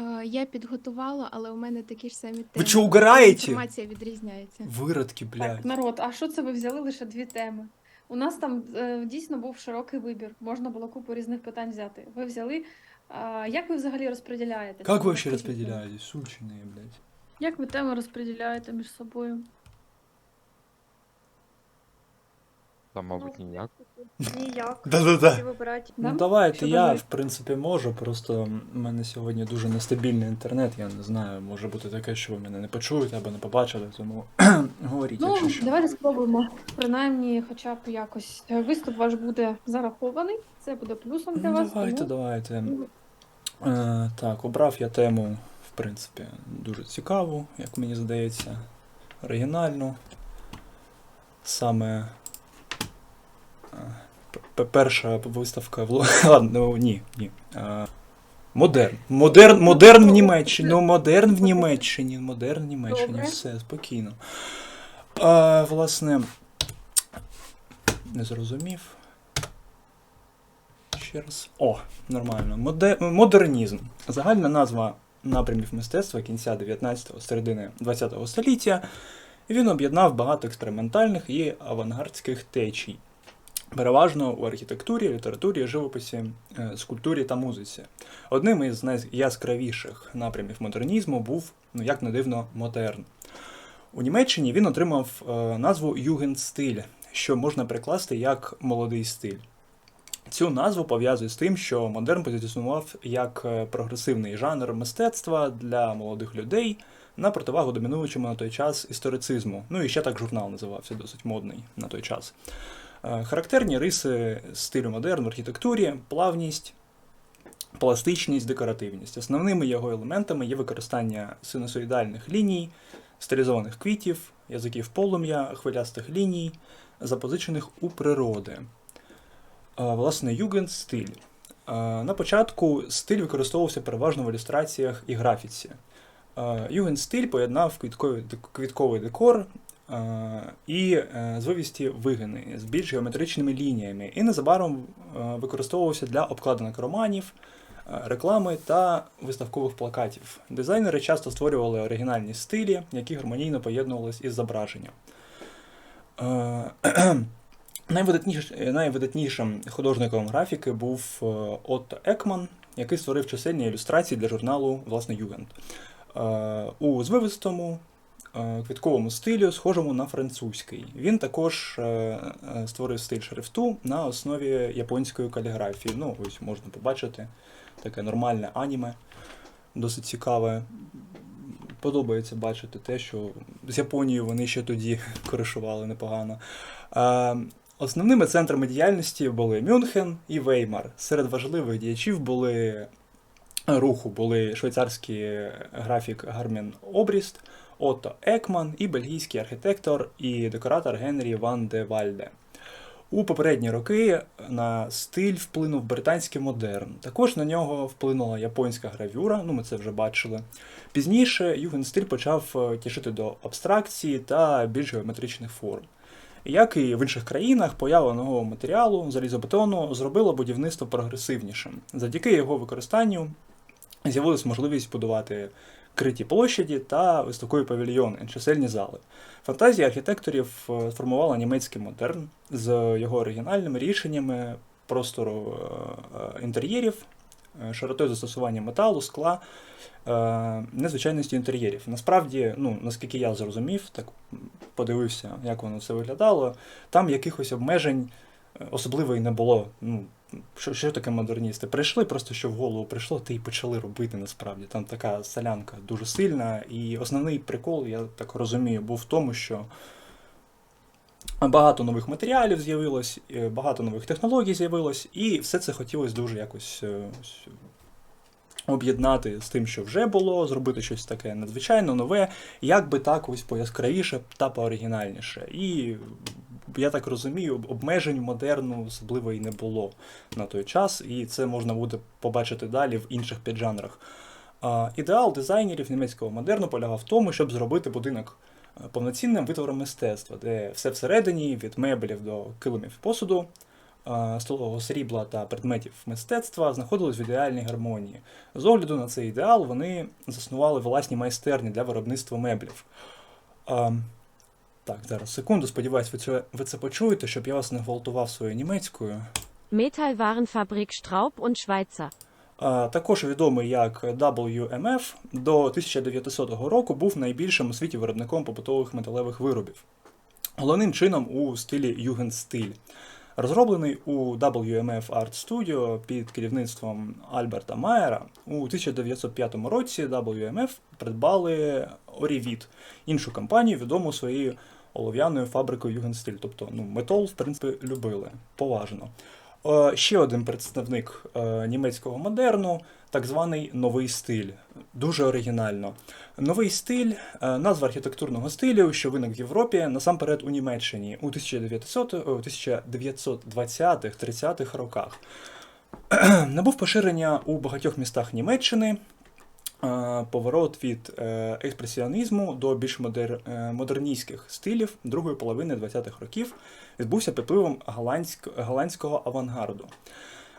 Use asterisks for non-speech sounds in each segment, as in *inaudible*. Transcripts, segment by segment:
Е, Я підготувала, але у мене такі ж самі теми. Ви чого угораєте? Інформація відрізняється. Виродки, блядь. Так, народ, а що це ви взяли лише дві теми? У нас там е, дійсно був широкий вибір. Можна було купу різних питань взяти. Ви взяли. А, як ви взагалі розподіляєте? Как ви вы вообще Розкажіть распределяетесь, сученые, блядь? Як ви теми розподіляєте між собою? Та, мабуть, Ну, ніяк. Ніяк. *laughs* Да-да-да. Вибирати. Ну давайте я, в принципі, можу, просто в мене сьогодні дуже нестабільний інтернет, я не знаю, може бути таке, що ви мене не почуєте або не побачили, тому *clears throat* говоріть, Ну, якщо що. давайте спробуємо. Принаймні, хоча б якось Е, виступ ваш буде зарахований. Це буде плюсом для Ну, вас. давайте, тому- давайте. Е, так, обрав я тему, в принципі, дуже цікаву, як мені здається, оригінальну. Саме перша виставка в *laughs* Ладно, ну, ні, ні. Модерн. Модерн, модерн в Німеччині. Ну, модерн в Німеччині. Модерн в Німеччині. Все, спокійно. А, власне, не зрозумів. Ще раз. О, нормально. Моде... Модернізм. Загальна назва напрямів мистецтва кінця 19-го, середини 20-го століття. Він об'єднав багато експериментальних і авангардських течій. Переважно у архітектурі, літературі, живописі, е, скульптурі та музиці. Одним із найяскравіших напрямів модернізму був, ну як не дивно, модерн. У Німеччині він отримав е, назву Югенстиль, що можна прикласти як молодий стиль. Цю назву пов'язує з тим, що модерн позиціонував як е, прогресивний жанр мистецтва для молодих людей на противагу домінуючому на той час історицизму. Ну і ще так журнал називався, досить модний на той час. Е, Характерні риси стилю модерн в архітектурі, плавність, пластичність, декоративність. Основними його елементами є використання синусоїдальних ліній, стилізованих квітів, язиків полум'я, хвилястих ліній, запозичених у природи. Е, Власне, югенстиль. Е, На початку стиль використовувався переважно в ілюстраціях і графіці. Е, Югенстиль поєднав квітковий, декор і е, звивісті вигини з більш геометричними лініями, і незабаром е, використовувався для обкладинок романів, е, реклами та виставкових плакатів. Дизайнери часто створювали оригінальні стилі, які гармонійно поєднувалися із зображенням. Е, *clears throat* Найвидатніш- Найвидатнішим художником графіки був е, Отто Екман, який створив чисельні ілюстрації для журналу власне Югент. Е, У звивистому е, квітковому стилю, схожому на французький. Він також е, е, створив стиль шрифту на основі японської каліграфії. Ну, ось можна побачити таке нормальне аніме, досить цікаве. Подобається бачити те, що з Японією вони ще тоді *laughs* коришували непогано. Е, Основними центрами діяльності були Мюнхен і Веймар. Серед важливих діячів були руху були швейцарський графік Гармін Обріст, Отто Екман і бельгійський архітектор і декоратор Генрі Ван де Вальде. У попередні роки на стиль вплинув британський модерн. Також на нього вплинула японська гравюра, ну ми це вже бачили. Пізніше югенстиль почав е, тішити до абстракції та більш геометричних форм. Як і в інших країнах, поява нового матеріалу залізобетону зробила будівництво прогресивнішим. Завдяки його використанню з'явилась можливість будувати криті площаді та високові павільйони, чисельні зали. Фантазія архітекторів е, сформувала німецький модерн з його оригінальними рішеннями простору е, інтер'єрів, е, широтою застосування металу, скла, незвичайністю інтер'єрів. Насправді, ну, наскільки я зрозумів, так подивився, як воно все виглядало, там якихось обмежень особливо і не було. Ну, що, що таке модерністи? Прийшли, просто що в голову прийшло, ти і почали робити насправді. Там така солянка дуже сильна. І основний прикол, я так розумію, був в тому, що багато нових матеріалів з'явилось, е, багато нових технологій з'явилось, і все це хотілося дуже якось е, об'єднати з тим, що вже було, зробити щось таке надзвичайно нове, як би так ось пояскравіше та пооригінальніше. І я так розумію, обмежень модерну особливо і не було на той час, і це можна буде побачити далі в інших піджанрах. Ідеал дизайнерів німецького модерну полягав в тому, щоб зробити будинок е, повноцінним витвором мистецтва, де все всередині, від меблів до килимів посуду, столового срібла та предметів мистецтва знаходились в ідеальній гармонії. З огляду на цей ідеал вони заснували власні майстерні для виробництва меблів. Так, зараз секунду, сподіваюсь, ви це, ви це почуєте, щоб я вас не гвалтував своєю німецькою. Metallwarenfabrik Straub und Schweizer. Також відомий як WMF, до 1900 року був найбільшим у світі виробником побутових металевих виробів. Головним чином у стилі Югенстиль. Розроблений у WMF Art Studio під керівництвом Альберта Майера, у 1905 році WMF придбали Orivit, іншу компанію, відому своєю олов'яною фабрикою Югенстиль. Тобто ну, метал, в принципі, любили поважно. Е, Ще один представник е, німецького модерну, так званий новий стиль. Дуже оригінально. Новий стиль е, назва архітектурного стилю, що виник в Європі, насамперед у Німеччині у 1900, 1920-30-х роках. *clears throat* Набув поширення у багатьох містах Німеччини. Е, Поворот від е, експресіонізму до більш модер, е, модерністських стилів другої половини 20-х років відбувся під впливом голландськ, голландського авангарду.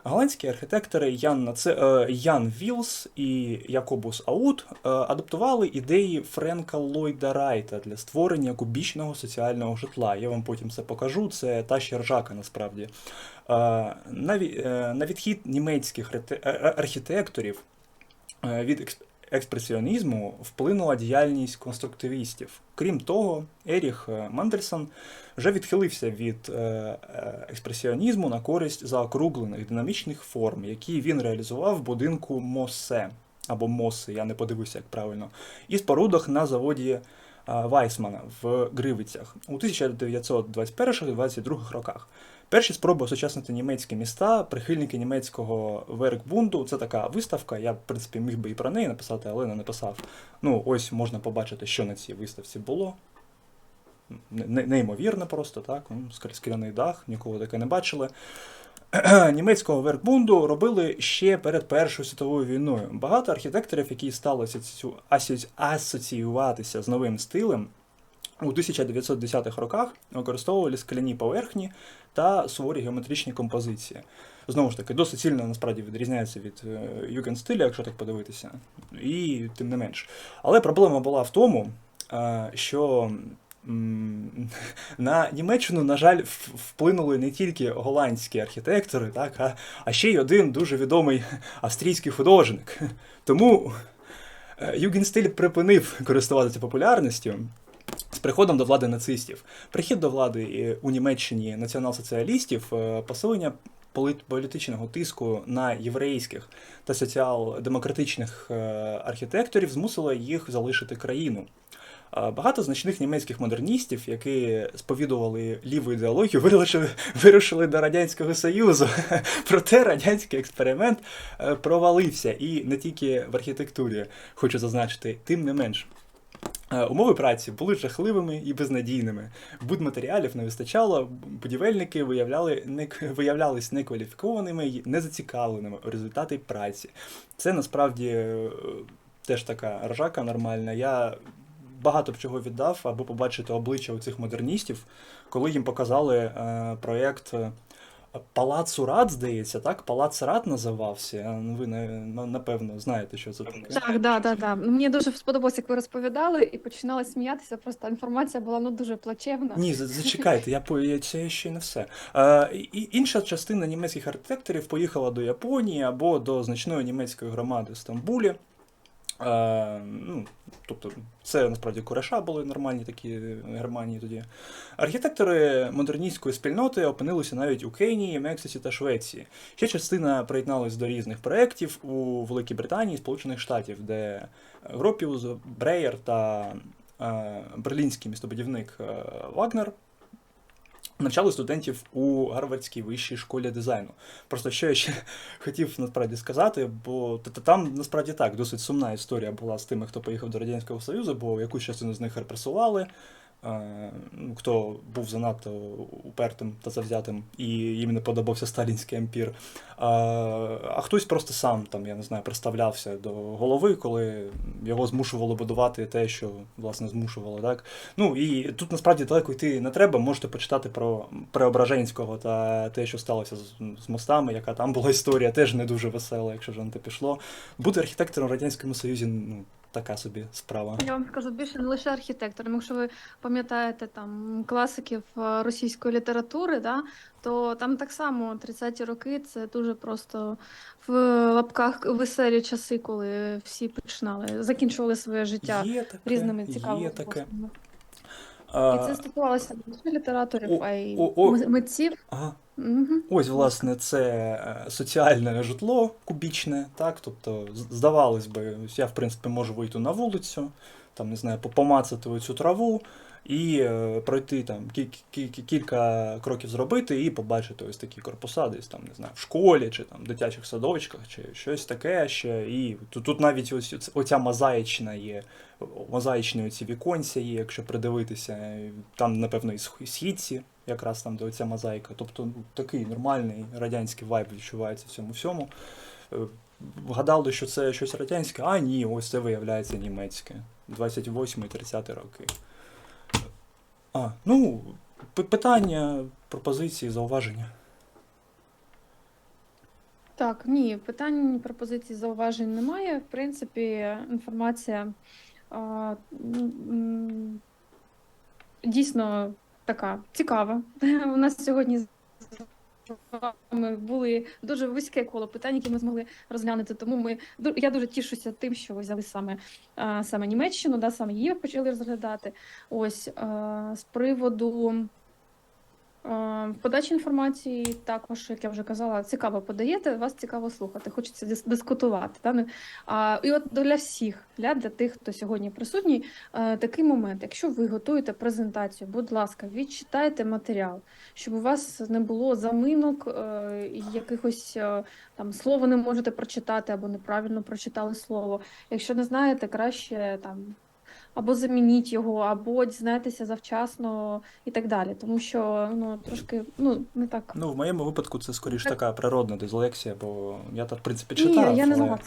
Голландські архітектори Ян, Наце, Ян Вілс і Якобус Аут адаптували ідеї Френка Ллойда Райта для створення кубічного соціального житла. Я вам потім це покажу. Це та ще ржака насправді. На, ві- на відхід німецьких архітекторів від експресіонізму вплинула діяльність конструктивістів. Крім того, Еріх е, Мандельсон вже відхилився від е, е, експресіонізму на користь заокруглених динамічних форм, які він реалізував в будинку Мосе або Моси, я не подивився, як правильно, і спорудах на заводі Вайсмана в Гривицях у 1921-22 роках. Перші спроби осучаснити німецькі міста, прихильники німецького Веркбунду. Це така виставка. Я, в принципі, міг би і про неї написати, але не написав. Ну, ось можна побачити, що на цій виставці було. Не- не- Неймовірно просто, так. Скляний дах, нікого таке не бачили. *clears throat* Німецького Веркбунду робили ще перед Першою світовою війною. Багато архітекторів, які стали асоці- асоці- асоціюватися з новим стилем, у 1910-х роках використовували скляні поверхні та суворі геометричні композиції. Знову ж таки, досить сильно насправді відрізняється від югенстиля, якщо так подивитися, і тим не менш. Але проблема була в тому, е, що *laughs* на Німеччину, на жаль, вплинули не тільки голландські архітектори, так, а, а ще й один дуже відомий австрійський художник. Тому е, югенстиль припинив користуватися популярністю. З приходом до влади нацистів, прихід до влади е, у Німеччині націонал-соціалістів, е, посилення політичного тиску на єврейських та соціал-демократичних архітекторів змусило їх залишити країну. Багато значних німецьких модерністів, які сповідували ліву ідеологію, вирушили, вирушили до Радянського Союзу. *laughs* Проте радянський експеримент е, провалився і не тільки в архітектурі, хочу зазначити, тим не менш. Е, Умови праці були жахливими і безнадійними. Будматеріалів не вистачало, будівельники виявляли, не, виявлялись некваліфікованими і незацікавленими у результаті праці. Це насправді е, теж така ржака нормальна. Я багато б чого віддав, аби побачити обличчя у цих модерністів, коли їм показали е, проєкт. е, Палацу Рад, здається, так? Палац Рад називався. Ну, Ви на- напевно знаєте, що це таке. Так, да, да, да. Ну, Мені дуже сподобалось, як ви розповідали, і починали сміятися. Просто інформація була ну дуже плачевна. Ні, зачекайте, я по це ще не все. Е, і інша частина німецьких архітекторів поїхала до Японії або до значної німецької громади в Стамбулі. Е, ну, тобто, це насправді кореша були нормальні такі Германії тоді. Архітектори модерністської спільноти опинилися навіть у Кенії, Мексиці та Швеції. Ще частина приєдналась до різних проєктів у Великій Британії, Сполучених Штатів, де Гропіус, Бреєр та е, берлінський містобудівник е, Вагнер навчали студентів у Гарвардській вищій школі дизайну. Просто що я ще *laughs* хотів насправді сказати, бо там насправді так досить сумна історія була з тими, хто поїхав до Радянського Союзу, бо якусь частину з них репресували. Е, ну, Хто був занадто упертим та завзятим, і їм не подобався сталінський ампір. А, а хтось просто сам там, я не знаю, представлявся до голови, коли його змушувало будувати те, що власне змушувало. Так? Ну і тут насправді далеко йти не треба. Можете почитати про Преображенського та те, що сталося з, з мостами, яка там була історія, теж не дуже весела, якщо вже на те пішло. Бути архітектором в Радянському Союзі ну, така собі справа. Я вам скажу більше не лише архітектором. Якщо ви пам'ятаєте там класиків е, російської літератури, да, то там так само 30-ті роки це дуже просто в лапках веселі часи, коли всі починали, закінчували своє життя Є таке, різними цікавими є таке. І це стосувалося не лише літераторів, О, а й о, о. митців. ага. Угу. Ось, власне, це е, соціальне житло кубічне, так? Тобто, здавалось би, я, в принципі, можу вийти на вулицю, там, не знаю, помацати оцю траву і е, пройти там кі- кі- кі- кілька кроків зробити і побачити ось такі корпуса десь там, не знаю, в школі чи там в дитячих садочках, чи щось таке ще. І тут, тут навіть ось оця мозаїчна є, мозаїчні оці віконця є, якщо придивитися. Там, напевно, і східці, якраз там, де оця мозаїка. Тобто ну, такий нормальний радянський вайб відчувається в цьому всьому. Е, Гадали, що це щось радянське, а ні, ось це виявляється німецьке. 28-30 роки. А, ну, питання, пропозиції, зауваження. Так, ні, питань, пропозицій, зауважень немає. В принципі, інформація а, м, дійсно така цікава. *laughs* У нас сьогодні з вами були дуже вузьке коло питань, які ми змогли розглянути. Тому ми я дуже тішуся тим, що ви взяли саме, саме Німеччину, да, саме її почали розглядати. Ось з приводу. Е, В подачі інформації також, як я вже казала, цікаво подаєте, вас цікаво слухати, хочеться дискутувати. Да? не- А, і от для всіх, для, для тих, хто сьогодні присутній, е, такий момент. Якщо ви готуєте презентацію, будь ласка, відчитайте матеріал, щоб у вас не було заминок, е, якихось там слово не можете прочитати або неправильно прочитали слово. Якщо не знаєте, краще там. Або замініть його, або дізнайтеся завчасно і так далі. Тому що ну трошки ну не так. Ну, в моєму випадку це скоріш Так. така природна дислексія, бо я так, в принципі, читав. Ні, я не але.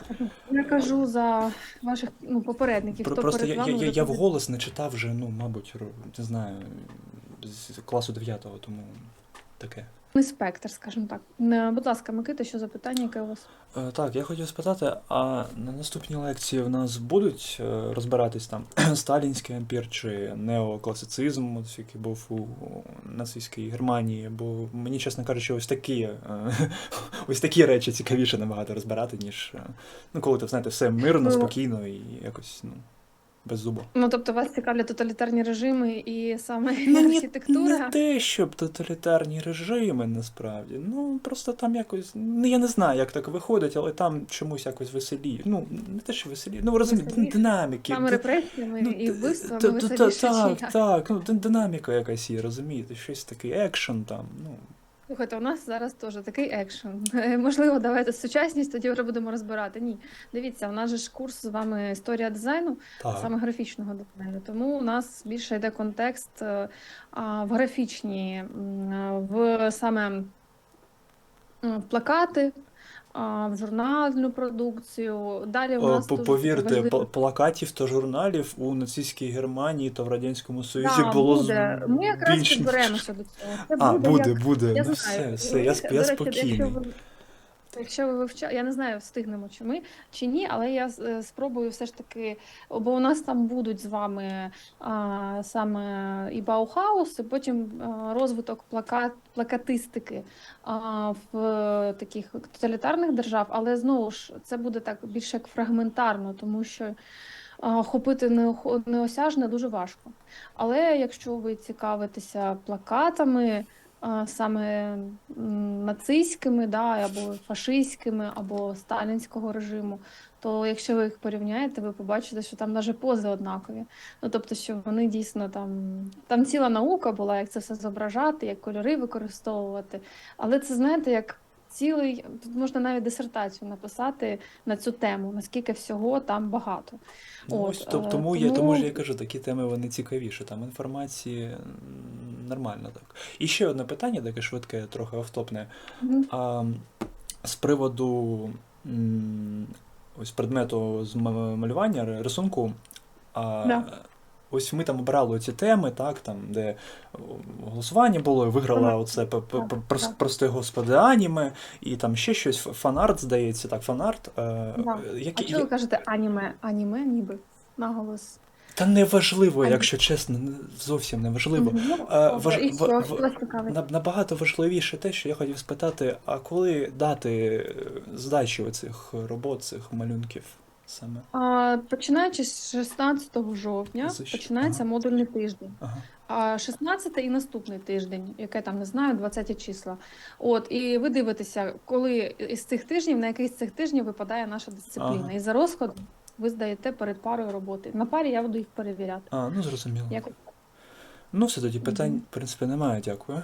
Я кажу за ваших ну, попередників. Про- хто Просто перед я, я, вами я, вже я вголос не читав вже, ну, мабуть, не знаю, з класу 9, тому таке. Не спектр, скажімо так. Будь ласка, Микита, що запитання, яке у вас? Е, Так, я хотів спитати, а на наступній лекції в нас будуть е, розбиратись там *clears throat* сталінський ампір чи неокласицизм, ось який був у нацистській Германії, бо мені, чесно кажучи, ось такі, е, *laughs* ось такі речі цікавіше набагато розбирати, ніж е, ну, коли ти знаєте, все мирно, Ну, спокійно і якось ну, без зубу. Ну тобто вас цікавлять тоталітарні режими і саме Ну, архітектура. Не те, щоб тоталітарні режими, насправді. Ну, просто там якось. Ну, я не знаю, як так виходить, але там чомусь якось веселі. Ну, не те, що веселі. Ну, розумієте, динаміки. Ди- репресіями ну, і вбивствами та- та- та- веселіше, Так, так. Ну, динаміка якась є, розумієте, щось таке, екшен там. Ну, Слухайте, у нас зараз теж такий екшен. Е, Можливо, давайте сучасність, тоді вже будемо розбирати. Ні, дивіться, у нас же ж курс з вами історія дизайну. так. саме графічного дизайну. Тому у нас більше йде контекст е, а, в графічні, в саме в плакати, а, в журнальну продукцію. Далі у нас по- дуже Повірте, важливо- плакатів та журналів у нацистській Германії та в Радянському Союзі Да, було з- буде. Ми якраз більш ніж- підберемося до цього. Це А, буде, як- буде. Я ну знаю. все, все, я, сп- До я спокійний. Якщо ви, якщо ви вивчаєте, я не знаю, встигнемо чи ми чи ні, але я е, спробую все ж таки, бо у нас там будуть з вами а, саме і Баухаус, і потім розвиток плакат, плакатистики а, в таких тоталітарних держав, але знову ж це буде так більше як фрагментарно, тому що. Хопити неосяжне дуже важко. Але якщо ви цікавитеся плакатами, саме нацистськими, да, або фашистськими, або сталінського режиму, то якщо ви їх порівняєте, ви побачите, що там навіть пози однакові. Ну тобто, що вони дійсно там там ціла наука була, як це все зображати, як кольори використовувати. Але це знаєте, як цілий тут можна навіть дисертацію написати на цю тему, наскільки всього там багато. Ну, От, ось, е, тому, я, тому тому- ж я кажу, такі теми вони цікавіші. Там інформації нормально так. І ще одне питання, таке швидке, трохи автопне. Мгм. А, з приводу ось предмету з малювання, рисунку. А Да. Ось ми там обрали ці теми, так, там, де голосування було, і виграла оце п- п- Так, п- прос- так. прости господи аніме, і там ще щось, фанарт, здається, так, фанарт. Е, Да. А які- чого ви кажете аніме? Аніме ніби наголос. Та неважливо, якщо чесно, не- зовсім неважливо. Мгм. Ну, Е, важ- Набагато важливіше те, що я хотів спитати, а коли дати е, здачі оцих робот, цих малюнків саме? А, починаючи з 16 жовтня, З- починається ага. модульний тиждень. Ага. А 16 і наступний тиждень, яке там не знаю, 20 числа. От, і ви дивитеся, коли із цих тижнів, на який з цих тижнів випадає наша дисципліна. Ага. І за розкладом ви здаєте перед парою роботи. На парі я буду їх перевіряти. А, ну зрозуміло. Якось Ну, все тоді питань, в принципі, немає, дякую.